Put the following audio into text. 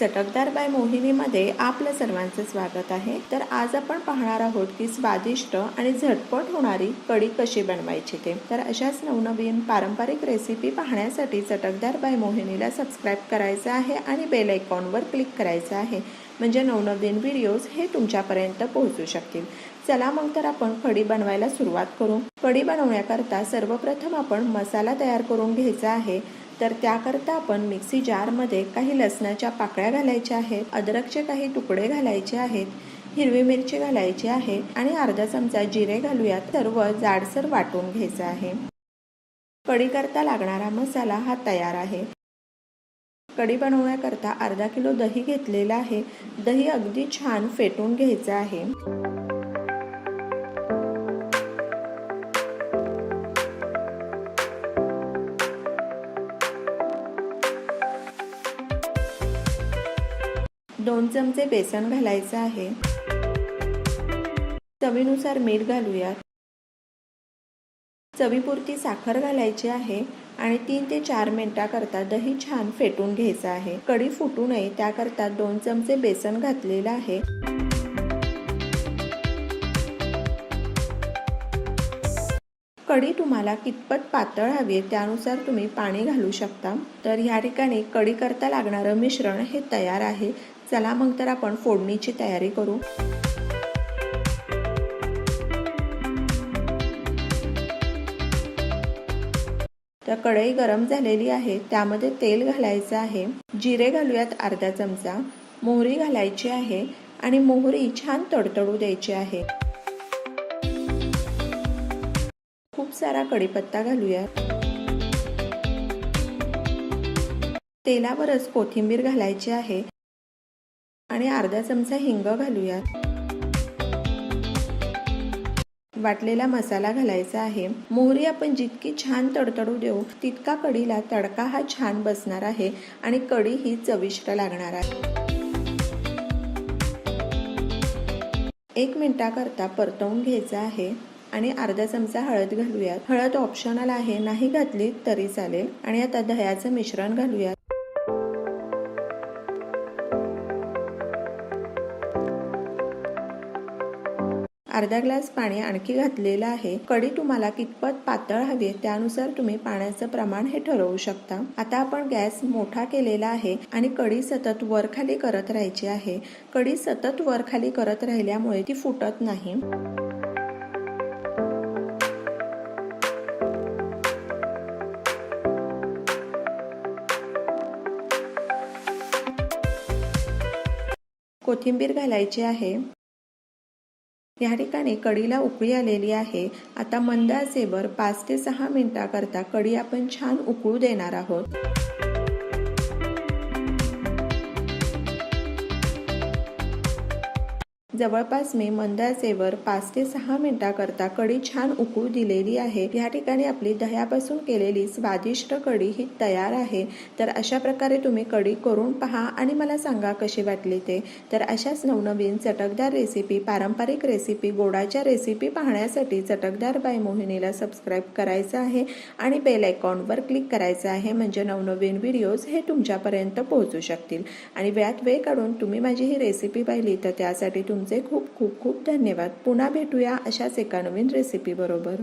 चटकदार बाय मोहिनीमध्ये आपलं सर्वांचं स्वागत आहे. तर आज आपण पाहणार आहोत की स्वादिष्ट आणि झटपट होणारी कढी कशी बनवायची ते. तर अशाच नवनवीन पारंपरिक रेसिपी पाहण्यासाठी चटकदार बाय मोहिनीला सबस्क्राईब करायचं आहे आणि बेल आयकॉनवर क्लिक करायचं आहे. म्हणजे नवनवीन व्हिडिओज हे तुमच्यापर्यंत पोहोचू शकतील. चला मग तर आपण कढी बनवायला सुरुवात करू. कढी बनवण्याकरता सर्वप्रथम आपण मसाला तयार करून घ्यायचा आहे. तर त्याकरता आपण मिक्सी जारमध्ये काही लसणाच्या पाकळ्या घालायच्या आहेत अद्रकचे काही तुकडे घालायचे आहेत हिरवी मिरची घालायची आहे आणि अर्धा चमचा जिरे घालूयात. सर्व जाडसर वाटून घ्यायचं आहे. कढीकरता लागणारा मसाला हा तयार आहे. कढी बनवण्याकरता अर्धा किलो दही घेतलेला आहे. दही अगदी छान फेटून घ्यायचं आहे. दोन चमचे बेसन घालायचं आहे. चवीनुसार मीठ घालूयात. चवीपुरती साखर घालायची आहे आणि तीन ते चार मिनिटाकरता दही छान फेटून घ्यायचं आहे. कढी फुटू नये त्याकरता दोन चमचे बेसन घातलेलं आहे. कढी तुम्हाला कितपत पातळ हवी आहे त्यानुसार तुम्ही पाणी घालू शकता. तर ह्या ठिकाणी कढी करता लागणारं मिश्रण हे तयार आहे. चला मग तर आपण फोडणीची तयारी करू. तर कढई गरम झालेली आहे. त्यामध्ये तेल घालायचं आहे. जिरे घालूयात अर्धा चमचा. मोहरी घालायची आहे आणि मोहरी छान तडतडू द्यायची आहे. सारा कढीपत्ता घालूयात तेलावरच कोथिंबीर घालायची आहे. आणि अर्धा चमचा हिंग घालूयात वाटलेला मसाला घालायचा आहे. मोहरी आपण जितकी छान तडतडू देऊ तितका कढीला तडका हा छान बसणार आहे आणि कढी ही चविष्ट लागणार आहे. एक मिनिटाकरता परतवून घ्यायचा आहे. आणि अर्धा चमचा हळद घालूयात. हळद ऑप्शनल आहे नाही घातली तरी चालेल. आणि आता दह्याचं मिश्रण घालूयात. अर्धा ग्लास पाणी आणखी घातलेलं आहे. कडी तुम्हाला कितपत पातळ हवी त्यानुसार तुम्ही पाण्याचं प्रमाण हे ठरवू शकता. आता आपण गॅस मोठा केलेला आहे आणि कडी सतत वर खाली करत राहायची आहे. कडी सतत वर खाली करत राहिल्यामुळे ती फुटत नाही. कोथिंबीर घालायची आहे. या ठिकाणी कढीला उकळी आलेली आहे. आता मंद आचेवर पाच ते सहा मिनिटाकरता कढी आपण छान उकळू देणार आहोत. जवळपास मी मंदाचेवर पाच ते सहा मिनिटाकरता कढी छान उकळू दिलेली आहे. या ठिकाणी आपली दह्यापासून केलेली स्वादिष्ट कढी ही तयार आहे. तर अशा प्रकारे तुम्ही कढी करून पहा आणि मला सांगा कशी वाटली ते. तर अशाच नवनवीन चटकदार रेसिपी पारंपरिक रेसिपी गोडाच्या रेसिपी पाहण्यासाठी चटकदार बाय मोहिनीला सबस्क्राईब करायचं आहे आणि बेल आयकॉनवर क्लिक करायचं आहे म्हणजे नवनवीन व्हिडिओज हे तुमच्यापर्यंत पोहोचू शकतील. आणि वेळात वेळ काढून तुम्ही माझी ही रेसिपी पाहिली तर त्यासाठी तुमचे खूप खूप खूप धन्यवाद. पुन्हा भेटूया अशाच एका नवीन रेसिपीबरोबर